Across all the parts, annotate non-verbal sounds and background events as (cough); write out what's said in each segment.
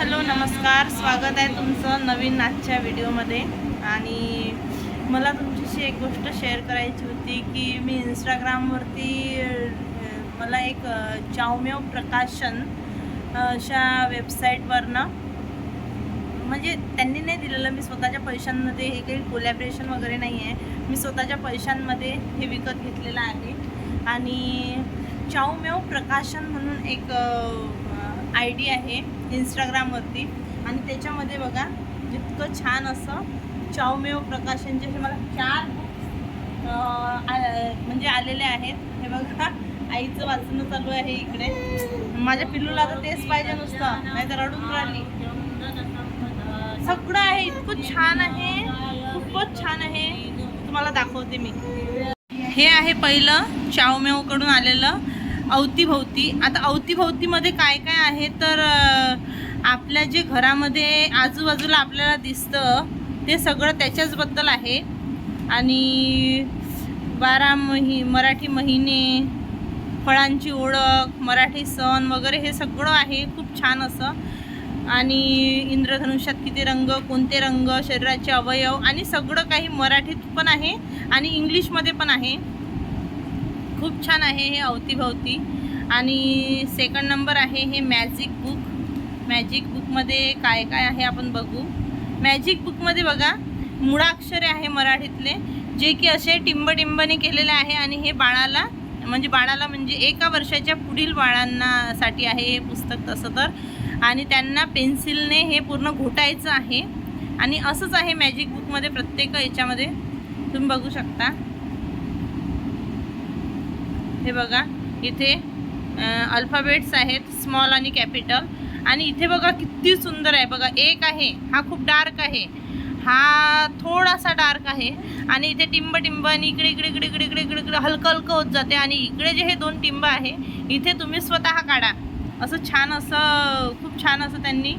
Hello नमस्कार. स्वागत आहे तुमचं नवीन आजच्या व्हिडिओमध्ये. आणि मला तुमच्याशी एक गोष्ट शेअर करायची होती की मी इंस्टाग्रामवरती मला एक अ, चावमेव प्रकाशन अशा वेबसाईटवरनं म्हणजे त्यांनी नाही दिलेलं. मी स्वतःच्या पैशांमध्ये हे काही कोलॅबरेशन वगैरे नाही आहे मी स्वतःच्या पैशांमध्ये हे विकत घेतलेलं आहे. आणि चाऊमेव प्रकाशन म्हणून एक आय डी आहे इंस्टाग्रामवरती आणि त्याच्यामध्ये बघा जितकं छान असं चावमेव प्रकाशनचे असे मला चार आ- म्हणजे आलेले आहेत. हे बघा आईचं वाचणं चालू आहे इकडे. माझ्या पिल्लूला तर तेच पाहिजे नुसतं नाही तर रडून राहिली. सगळं आहे इतकं छान आहे. खूपच छान आहे. तुम्हाला दाखवते मी. हे आहे पहिलं चावमेवकडून आलेलं. अवतीभोवती. आता अवतीभोवतीमध्ये काय काय आहे? तर आपल्या जे घरामध्ये आजूबाजूला आपल्याला दिसतं ते सगळं त्याच्याचबद्दल आहे. आणि बारा मही मराठी महिने फळांची ओळख मराठी सण वगैरे हे सगळं आहे. खूप छान असं. आणि इंद्रधनुष्यात किती रंग कोणते रंग शरीराचे अवयव आणि सगळं काही मराठीत पण आहे आणि इंग्लिशमध्ये पण आहे. खूप छान आहे हे अवतीभवती. आणि सेकंड नंबर आहे हे मॅजिक बुक मॅजिक बुकमध्ये काय काय आहे आपण बघू. मॅजिक बुकमध्ये बघा मुळाक्षरे आहे मराठीतले जे की असे टिंबटिंबने केलेले आहे आणि हे बाळाला म्हणजे बाळाला म्हणजे एका वर्षाच्या पुढील बाळांनासाठी आहे हे पुस्तक तसं तर. आणि त्यांना पेन्सिलने हे पूर्ण घोटायचं आहे. आणि असंच आहे मॅजिक बुकमध्ये प्रत्येक याच्यामध्ये. तुम्ही बघू शकता. हे बघा इथे अल्फाबेट्स आहेत स्मॉल आणि कॅपिटल आणि इथे बघा किती सुंदर आहे. बघा एक आहे हा खूप डार्क आहे. हा थोडासा डार्क आहे. आणि इथे टिंब टिंब आणि इकडे इकडे इकडे इकडे इकडे इकडे इकडे हलकं हलकं होत जाते. आणि इकडे जे हे दोन टिंब आहे इथे तुम्ही स्वतः काढा. असं छान असं खूप छान असं त्यांनी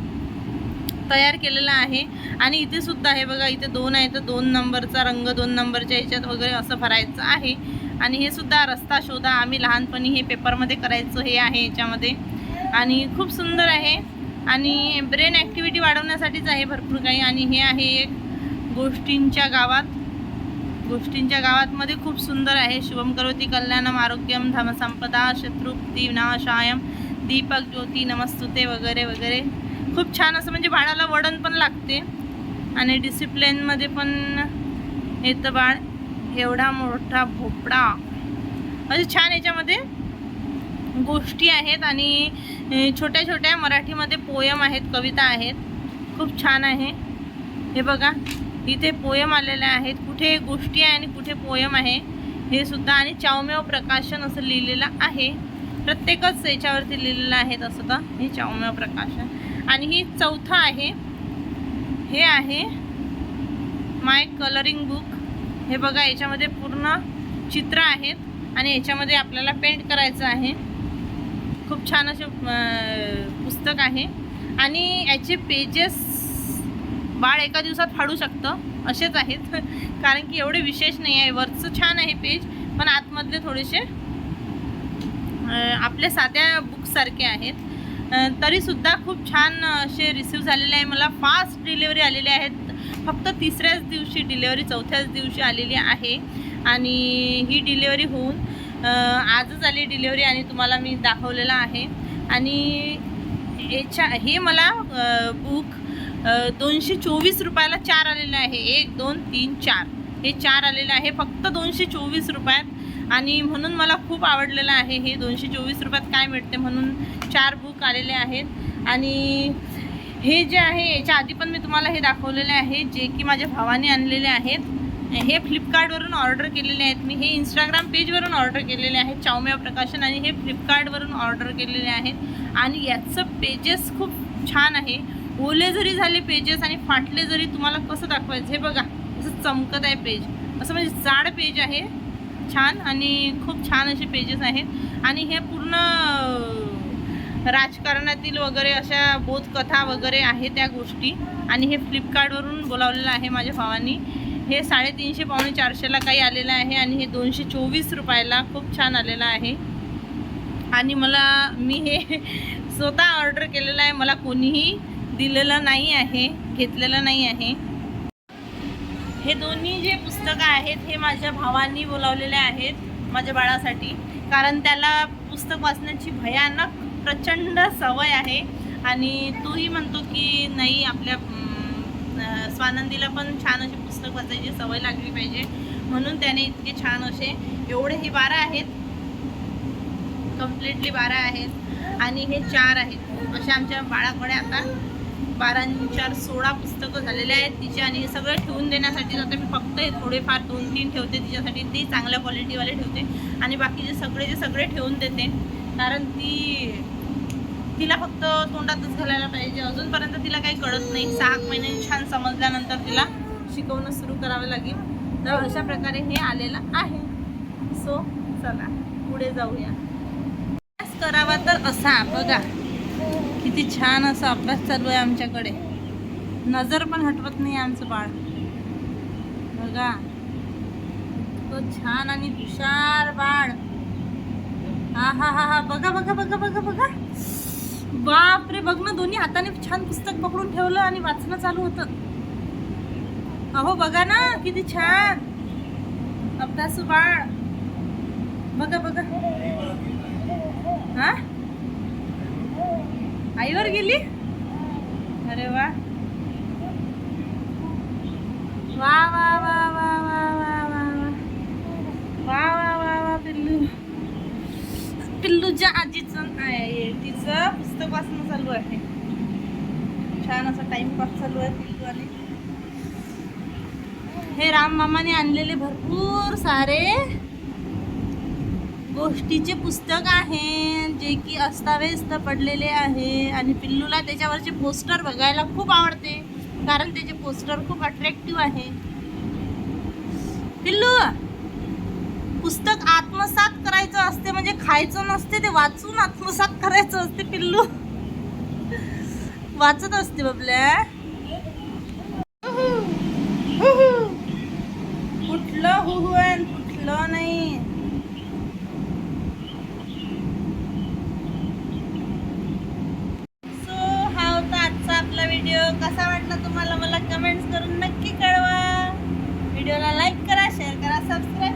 तयार केलेलं आहे. आणि इथे सुद्धा हे बघा इथे दोन आहे. तर दोन नंबरचा रंग दोन नंबरच्या ह्याच्यात वगैरे असं भरायचं आहे. आणि हे सुद्धा रस्ता शोधा आम्ही लहानपणी हे पेपरमध्ये करायचो हे आहे याच्यामध्ये. आणि खूप सुंदर आहे. आणि ब्रेन ॲक्टिव्हिटी वाढवण्यासाठीच आहे भरपूर काही. आणि हे आहे एक गोष्टींच्या गावात. गोष्टींच्या गावातमध्ये खूप सुंदर आहे. शुभम करोती कल्याणम आरोग्यम धमसंपदा शत्रुप्ती विनाशायम दीपक ज्योती नमस्तुते वगैरे वगैरे. खूप छान असं म्हणजे बाळाला वडण पण लागते. आणि डिसिप्लिनमध्ये पण येतं बाळ. एवढा मोठा भोपळा. असे छान याच्यामध्ये गोष्टी आहेत आणि छोट्या छोट्या मराठीमध्ये पोयम आहेत कविता आहेत. खूप छान आहे. हे बघा इथे पोयम आलेले आहेत. कुठे गोष्टी आहे आणि कुठे पोयम आहे हे सुद्धा आणि चावमेव प्रकाशन असं लिहिलेलं आहे. प्रत्येकच याच्यावरती लिहिलेलं आहे तसं तर हे चावमेव प्रकाशन. आणि ही चौथं आहे. हे आहे माय कलरिंग बुक हे बघा याच्यामध्ये पूर्ण चित्र आहेत आणि याच्यामध्ये आपल्याला पेंट करायचं आहे. खूप छान असे पुस्तक आहे. आणि याचे पेजेस बाळ एका दिवसात फाडू शकतं असेच आहेत. (laughs) कारण की एवढे विशेष नाही आहे. वरचं छान आहे पेज पण आतमधले थोडेसे आपल्या साध्या बुकसारखे आहेत. तरीसुद्धा खूप छान असे रिसीव झालेले आहे. मला फास्ट डिलेवरी आलेले आहेत. फक्त तिसऱ्याच दिवशी डिलेवरी चौथ्याच दिवशी आलेली आहे. आणि ही डिलेवरी होऊन आजच आली डिलेवरी आणि तुम्हाला मी दाखवलेलं आहे. आणि याच्या हे मला बुक दोनशे चोवीस रुपयाला चार आलेलं आहे. एक दोन तीन चार. हे चार आलेलं आहे. फक्त दोनशे चोवीस रुपयात. आणि म्हणून मला खूप आवडलेलं आहे हे दोनशे चोवीस रुपयात काय मिळते म्हणून चार बुक आलेले आहेत. आणि हे जे आहे याच्या आधी पण मी तुम्हाला हे दाखवलेले आहे जे की माझ्या भावाने आणलेले आहेत. हे फ्लिपकार्टवरून ऑर्डर केलेले आहेत. मी हे इंस्टाग्राम पेजवरून ऑर्डर केलेले आहेत चावमेव प्रकाशन आणि हे फ्लिपकार्टवरून ऑर्डर केलेले आहेत. आणि याचं पेजेस खूप छान आहे. ओले जरी झाले पेजेस आणि फाटले जरी तुम्हाला कसं दाखवायचं? हे बघा असं चमकत आहे पेज असं म्हणजे जाड पेज आहे. छान आणि खूप छान असे पेजेस आहेत. आणि हे पूर्ण राजकारणातील वगैरे अशा बोधकथा वगैरे आहे त्या गोष्टी. आणि हे फ्लिपकार्टवरून बोलावलेलं आहे माझ्या भावानी. हे साडेतीनशे पावणे चारशेला काही आलेलं आहे आणि हे दोनशे चोवीस रुपयाला खूप छान आलेलं आहे. आणि मला मी हे (laughs) स्वतः ऑर्डर केलेलं आहे. मला कोणीही दिलेलं नाही आहे घेतलेलं नाही आहे. हे दोन्ही जे पुस्तकं आहेत हे माझ्या भावांनी बोलावलेले आहेत माझ्या बाळासाठी. कारण त्याला पुस्तक वाचण्याची भयानक प्रचंड सवय आहे. आणि तोही म्हणतो की नाही आपल्या स्वानंदीला पण छान असे पुस्तक वाचायची सवय लागली पाहिजे. म्हणून त्याने इतके छान असे एवढे हे बारा आहेत. कम्प्लिटली बारा आहेत. आणि हे चार आहेत. अशा आमच्या बाळाकडे आता बारा चार सोळा पुस्तकं झालेले आहेत तिचे आणि हे सगळं ठेवून देण्यासाठी आता मी फक्त हे थोडेफार दोन तीन ठेवते. तिच्यासाठी ती चांगल्या क्वालिटीवाले ठेवते. आणि बाकीचे सगळे जे सगळे ठेवून देते. कारण ती तिला फक्त तोंडातच घालायला पाहिजे अजूनपर्यंत तिला काही कळत नाही. सहा महिन्यांनी छान समजल्यानंतर तिला शिकवणं सुरू करावं लागेल. तर अशा प्रकारे हे आलेलं आहे. सो चला पुढे जाऊया. अभ्यास करावा तर असा बघा. किती छान असा अभ्यास चालू आहे आमच्याकडे. नजर पण हटवत नाही आमचं बाळ. बघा. तो छान आणि हुशार बाळ. हा हा हा हा. बघा बघा बघा बघा बघा. बाप रे बघ ना दोन्ही हाताने छान पुस्तक पकडून ठेवलं आणि वाचणं चालू होतं. अहो बघा ना किती छान. अभ्यासू बाळ. बघा बघा. हा? आईवर गेली? अरे वा वा. वा वा वा वा वा. आहे. छान असा टाइमपास चालू आहे पिल्लू आणि हे राम मामाने आणलेले भरपूर सारे गोष्टीचे पुस्तक आहे जे की अस्ताव्यस्त पडलेले आहे. आणि पिल्लूला त्याच्यावरचे पोस्टर बघायला खूप आवडते कारण त्याचे पोस्टर खूप अट्रॅक्टिव्ह आहे. पिल्लू पुस्तक आत्मसात करायचं असते म्हणजे खायचं नसते ते वाचून आत्मसात करायचं असते पिल्लू. वाचत असते बाबल्या. कुठलं हुहुन कुठलं नाही. सो हा होता आजचा आपला व्हिडिओ कसा वाटला तुम्हाला मला कमेंट्स करून नक्की कळवा. व्हिडिओला लाईक करा शेअर करा सबस्क्राईब